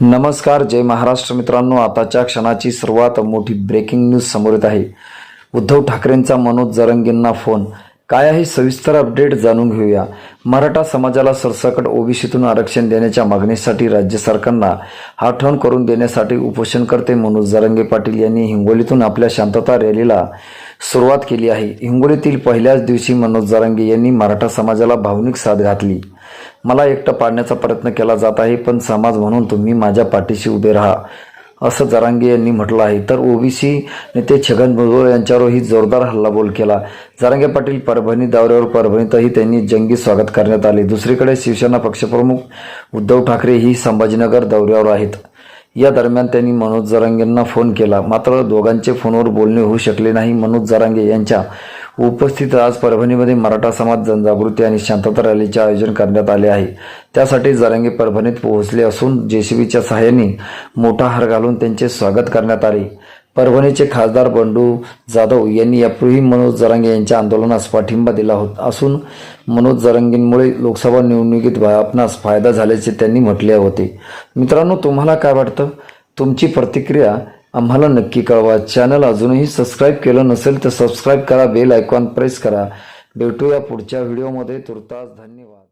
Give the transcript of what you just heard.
नमस्कार जय महाराष्ट्र मित्रांनो. आताच्या क्षणाची सर्वात मोठी ब्रेकिंग न्यूज समोर येत आहे. उद्धव ठाकरेंचा मनोज जरंगेंना फोन. काय आहे सविस्तर अपडेट जाणून घेऊया. मराठा समाजाला सरसकट ओबीसीतून आरक्षण देण्याच्या मागणीसाठी राज्य सरकारला आठवण करून देण्यासाठी उपोषणकर्ते मनोज जरंगे पाटील यांनी हिंगोलीतून आपल्या शांतता रॅलीला सुरुवात केली आहे. हिंगोलीतील पहिल्याच दिवशी मनोज जरंगे यांनी मराठा समाजाला भावनिक साथ घातली. मला एकटं पाडण्याचा प्रयत्न केला जात आहे पण समाज म्हणून तुम्ही माझ्या पाठीशी उभे राहा असं जरांगे यांनी म्हटलं आहे. तर ओबीसी नेते छगन भुजबळ यांच्यावरही जोरदार हल्लाबोल केला. जरांगे पाटील परभणी दौऱ्यावर परभणीतही त्यांनी जंगी स्वागत करण्यात आले. दुसरीकडे शिवसेना पक्षप्रमुख उद्धव ठाकरे ही संभाजीनगर दौऱ्यावर आहेत. या दरम्यान त्यांनी मनोज जरांगेंना फोन केला. मात्र दोघांचे फोनवर बोलणे होऊ शकले नाही. मनोज जरांगे यांच्या उपस्थित आज परभणीमध्ये मराठा समाज जनजागृती आणि शांतता रॅलीचे आयोजन करण्यात आले आहे. त्यासाठी जरांगे परभणीत पोहोचले असून जेसीबीच्या सहाय्याने मोठा हार घालून त्यांचे स्वागत करण्यात आले. परभणीचे खासदार बंडू जाधव यांनी यापूर्वी मनोज जरांगे यांच्या आंदोलनास पाठिंबा दिला होता असून मनोज जरांगेंमुळे लोकसभा निवडणुकीत आपणास फायदा झाल्याचे त्यांनी म्हटले होते. मित्रांनो तुम्हाला काय वाटतं? तुमची प्रतिक्रिया आम्हाला नक्की कळवा. चॅनल अजूनही सबस्क्राईब केलं नसेल तर सबस्क्राईब करा बेल आयकॉन प्रेस करा. भेटूया पुढच्या व्हिडिओमध्ये तुर्तास धन्यवाद.